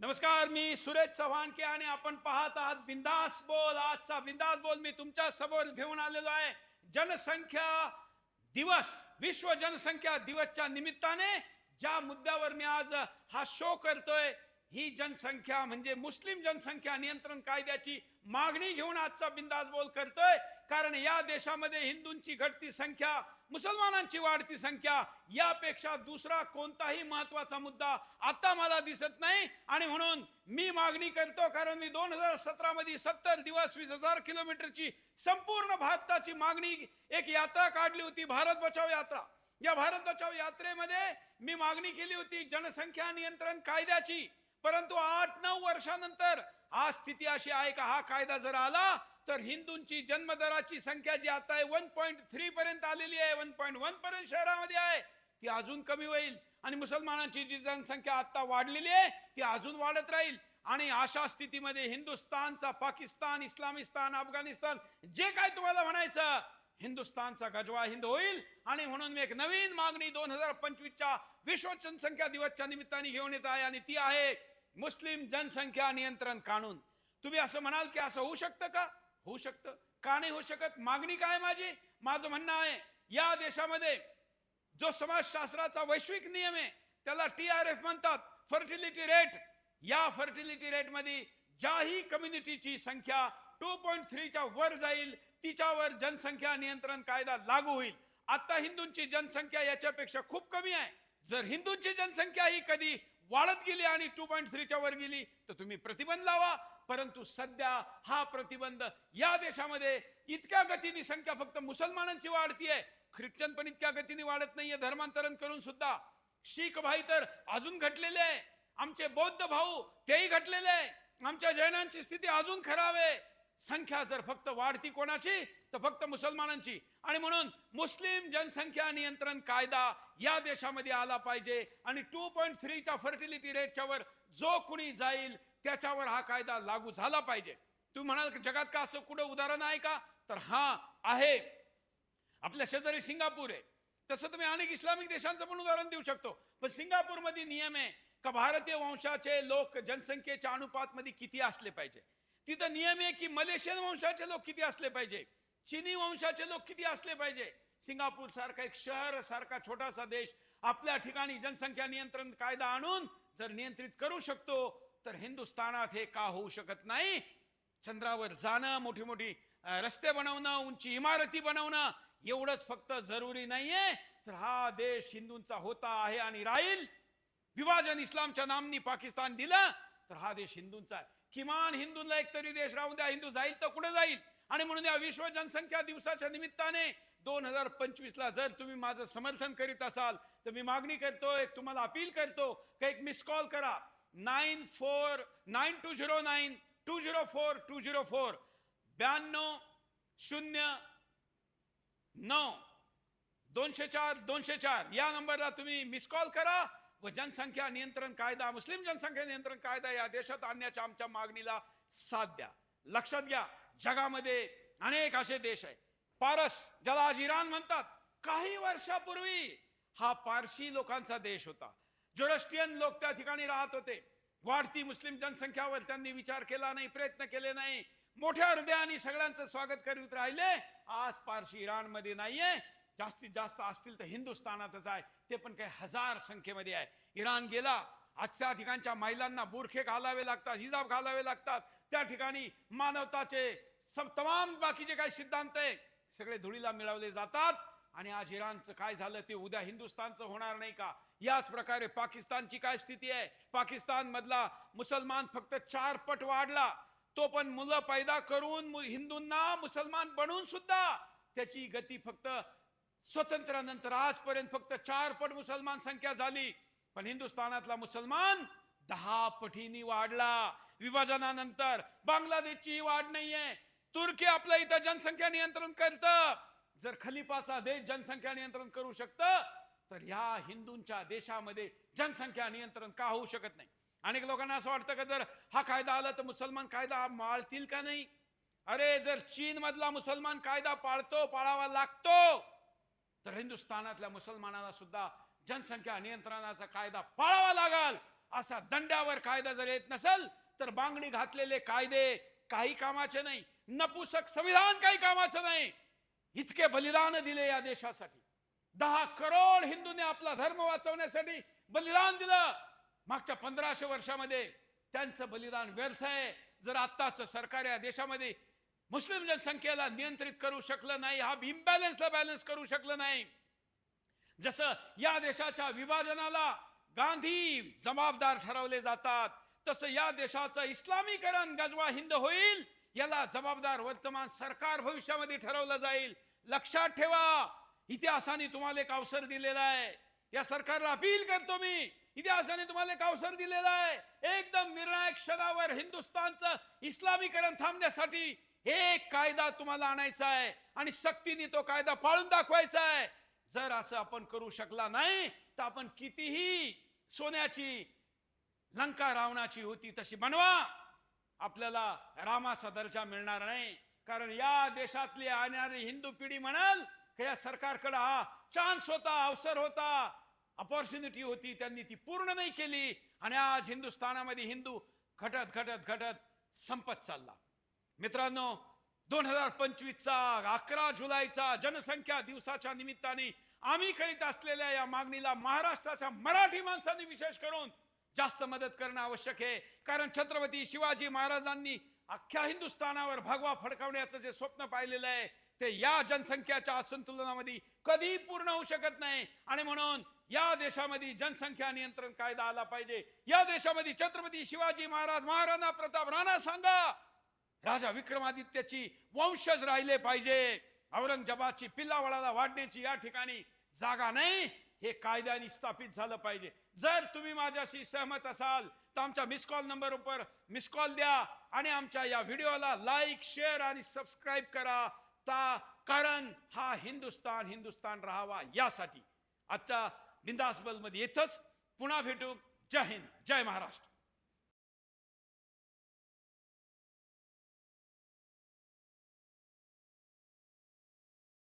नमस्कार मी सुरेश चव्हाणके आणि आपण पाहत आहात बिंदास बोल. आजचा बिंदास बोल मी तुमच्यासमोर घेऊन आलेलो आहे. जनसंख्या दिवस विश्व जनसंख्या दिवसच्या निमित्ताने ज्या मुद्द्यावर मी आज हा शो करतोय ही जनसंख्या म्हणजे मुस्लिम जनसंख्या नियंत्रण कायद्याची मागणी घेऊन आजचा बिंदास बोल करतोय. कारण या देशामध्ये हिंदूंची घटती संख्या मुसलमानांची वाढती संख्या यापेक्षा दुसरा कोणताही महत्त्वाचा मुद्दा आता मला दिसत नाही. आणि म्हणून मी मागणी करतो कारण मी दोन हजार सतरा मध्ये सत्तर दिवस वीस हजार किलोमीटरची संपूर्ण भारताची मागणी एक यात्रा काढली होती भारत बचाव यात्रा. या भारत बचाव यात्रेमध्ये मी मागणी केली होती जनसंख्या नियंत्रण कायद्याची. परंतु आठ नऊ वर्षानंतर आज स्थिती अशी आहे का हा कायदा जर आला तर हिंदूंची जन्मदराची संख्या जी आता आहे वन पॉईंट थ्री पर्यंत आलेली आहे वन पॉईंट वन पर्यंत शहरामध्ये आहे ती अजून कमी होईल. आणि मुसलमानांची जी जनसंख्या आता वाढलेली आहे ती अजून वाढत राहील. आणि अशा स्थितीमध्ये हिंदुस्तानचा पाकिस्तान इस्लामिस्तान अफगाणिस्तान जे काय तुम्हाला म्हणायचं हिंदुस्थानचा गजवा हिंद होईल. आणि म्हणून मी एक नवीन मागणी दोन हजार पंचवीसच्या विश्व जनसंख्या दिवसच्या निमित्ताने घेऊन येत आहे. आणि ती आहे मुस्लिम जनसंख्या नियंत्रण कानून. तुम्ही असं म्हणाल की असं होऊ शकतं का? होऊ शकतं. का नाही होऊ शकत? मागणी काय माझी? माझं म्हणणं आहे या देशामध्ये जो समाजशास्त्राचा वैश्विक नियम आहे त्याला टी आर एफ म्हणतात. फर्टिलिटी रेट या फर्टिलिटी रेटमध्ये ज्याही कम्युनिटीची संख्या टू पॉईंट थ्रीच्या वर जाईल तिच्यावर जनसंख्या नियंत्रण कायदा लागू होईल. आता हिंदूंची जनसंख्या याच्यापेक्षा खूप कमी आहे. जर हिंदूंची जनसंख्या ही कधी वाढत गेली आणि टू पॉईंट थ्रीच्या वर गेली तर तुम्ही प्रतिबंध लावा. परंतु सध्या हा प्रतिबंध या देशामध्ये इतक्या गतीने संख्या फक्त मुसलमानांची वाढती आहे. ख्रिश्चन पण इतक्या गतीने वाढत नाहीये धर्मांतरण करून सुद्धा. शीख भाई तर अजून घटलेले आहे. आमचे बौद्ध भाऊ तेही घटलेले आहे. आमच्या जैनांची स्थिती अजून खराब आहे. संख्या जर फक्त वाढती कोणाची तर फक्त मुसलमानांची. आणि म्हणून मुस्लिम जनसंख्या नियंत्रण कायदा या देशामध्ये आला पाहिजे. आणि टू पॉईंट थ्रीच्या फर्टिलिटी रेटच्या वर जो कुणी जाईल त्याच्यावर हा कायदा लागू झाला पाहिजे. तुम्ही म्हणाल जगात का असं कुठं उदाहरण आहे का? तर हा आहे. आपल्या शेजारी सिंगापूर आहे. तसं तुम्ही अनेक इस्लामिक देशांचं पण उदाहरण देऊ शकतो. पण सिंगापूरमध्ये नियम आहे का भारतीय वंशाचे लोक जनसंख्येच्या अनुपात मध्ये किती असले पाहिजे? तिथं नियम आहे की मलेशियन वंशाचे लोक किती असले पाहिजे? चिनी वंशाचे लोक किती असले पाहिजे? सिंगापूर सारखा एक शहर सारखा छोटासा देश आपल्या ठिकाणी जनसंख्या नियंत्रण कायदा आणून जर नियंत्रित करू शकतो तर हिंदुस्थानात हे का होऊ शकत नाही? चंद्रावर जाणं मोठी मोठी रस्ते बनवणं उंची इमारती बनवणं एवढंच फक्त जरुरी नाहीये. तर हा देश हिंदूंचा होता आहे आणि राहील. विभाजन इस्लामच्या नामनी पाकिस्तान दिलं तर हा देश हिंदूंचा आहे. किमान हिंदूंना एक तरी देश राहून द्या. हिंदू जाईल तर कुठे जाईल? आणि म्हणून या विश्व जनसंख्या दिवसाच्या निमित्ताने दोन हजार पंचवीसला जर तुम्ही माझं समर्थन करीत असाल तर मी मागणी करतो एक तुम्हाला अपील करतो का एक मिस कॉल करा. Nine four nine two zero nine two zero four two zero four ब्याण्णव शून्य नऊ दोनशे चार दोनशे चार. या नंबरला तुम्ही मिस कॉल करा. व जनसंख्या नियंत्रण कायदा मुस्लिम जनसंख्या नियंत्रण कायदा या देशात आणण्याच्या आमच्या मागणीला साथ द्या. लक्षात घ्या जगामध्ये अनेक असे देश आहे पारस ज्याला आज इराण म्हणतात काही वर्षापूर्वी हा पारशी लोकांचा देश होता. जोडस्टियन लोक त्या ठिकाणी राहत होते. वाढती मुस्लिम जनसंख्यावर त्यांनी विचार केला नाही प्रयत्न केले नाही. मोठ्या हृदयाने सगळ्यांचं स्वागत करीत राहिले. आज पारशी इराणमध्ये नाहीये. जास्तीत जास्त असतील तर हिंदुस्थानातच आहे. ते पण काही हजार संख्येमध्ये आहे. इराण गेला आजच्या ठिकाणच्या महिलांना बुरखे घालावे लागतात हिजाब घालावे लागतात. त्या ठिकाणी मानवताचे सब तमाम बाकीचे काही सिद्धांत आहे. सगळे धुळीला मिळवले जातात. आणि आज इराणचं काय झालं ते उद्या हिंदुस्थानचं होणार नाही का? याच प्रकारे पाकिस्तानची काय स्थिती आहे? पाकिस्तान मधला मुसलमान फक्त चार पट वाढला. तो पण मुलं पैदा करून मु- हिंदूंना मुसलमान बनवून सुद्धा त्याची गती फक्त स्वतंत्रानंतर आजपर्यंत फक्त चार पट मुसलमान संख्या झाली. पण हिंदुस्थानातला मुसलमान दहा पटीनी वाढला. विभाजनानंतर बांगलादेशची वाढ नाहीये. तुर्की आपल्या इथं जनसंख्या नियंत्रण करतं. जर खलिफाचा देश जनसंख्या नियंत्रण करू शकतं तर ह्या हिंदूंच्या देशामध्ये जनसंख्या नियंत्रण का होऊ शकत नाही? अनेक लोकांना असं वाटतं का जर हा कायदा आला तर मुसलमान कायदा माळतील का नाही? अरे जर चीन मधला मुसलमान कायदा पाळतो पाळावा लागतो तर हिंदुस्थानातल्या मुसलमानाला सुद्धा जनसंख्या नियंत्रणाचा कायदा पाळावा लागल. असा दंड्यावर कायदा जर येत नसेल तर बांगडी घातलेले कायदे काही कामाचे नाही. नपुसक संविधान काही कामाचं नाही. इतके बलिदान दिले या देशासाठी. दहा करोड हिंदूने आपला धर्म वाचवण्यासाठी बलिदान दिलं. मागच्या पंधराशे वर्षामध्ये त्यांचं बलिदान व्यर्थ आहे. जर आत्ताचं सरकार या देशामध्ये मुस्लिम जनसंख्येला नियंत्रित करू शकलं नाही हा इम्बॅलन्सला बॅलन्स करू शकलं नाही. जसं या देशाच्या विभाजनाला गांधी जबाबदार ठरवले जातात तसं या देशाचं इस्लामीकरण गजवा हिंद होईल याला जबाबदार वर्तमान सरकार भविष्यामध्ये ठरवलं जाईल. लक्षात ठेवा इतिहासाने तुम्हाला एक अवसर दिलेला आहे. या सरकारला अपील करतो मी इतिहासाने तुम्हाला एक अवसर दिलेला आहे. एकदम निर्णायक क्षणावर हिंदुस्थानचं इस्लामीकरण थांबण्यासाठी एक कायदा तुम्हाला आणायचा आहे आणि सक्तीने तो कायदा पाळून दाखवायचा आहे. जर असं आपण करू शकला नाही तर आपण कितीही सोन्याची लंका रावणाची होती तशी बनवा. आपल्याला रामाचा दर्जा मिळणार नाही. कारण या देशातली येणारी हिंदू पिढी म्हणाल की या सरकारकडे हा चान्स होता अवसर होता. अपॉर्च्युनिटी होती त्यांनी ती पूर्ण नाही केली. आणि आज हिंदुस्थानामध्ये हिंदू घटत घटत घटत संपत चालला. मित्रांनो दोन हजार पंचवीसचा अकरा जुलैचा जनसंख्या दिवसाच्या निमित्ताने आम्ही करीत असलेल्या या मागणीला महाराष्ट्राच्या मराठी माणसांनी विशेष करून जास्त मदत करणं आवश्यक आहे. कारण छत्रपती शिवाजी महाराजांनी अख्ख्या हिंदुस्थानावर भगवा फडकावण्याचं जे स्वप्न पाहिलेलं आहे ते या जनसंख्याच्या असंतुलनामध्ये कधी पूर्ण होऊ शकत नाही. आणि म्हणून या देशामध्ये जनसंख्या नियंत्रण कायदा आला पाहिजे. या देशामध्ये छत्रपती शिवाजी महाराज महाराणा प्रताप राणा सांगा! राजा विक्रमादित्याची वंशज राहिले पाहिजे. औरंगजेबाची पिल्लावळाला वाढण्याची या ठिकाणी जागा नाही हे कायद्याने स्थापित झालं पाहिजे. जर तुम्ही माझ्याशी सहमत असाल तर आमच्या मिस कॉल नंबरवर मिस कॉल द्या आणि आमच्या या व्हिडिओला लाईक शेअर आणि सबस्क्राईब करा. ता कारण हा हिंदुस्तान हिंदुस्तान राहावा यासाठी. आजच्या बिंदासमध्ये येतच. पुन्हा भेटू. जय हिंद. जय महाराष्ट्र.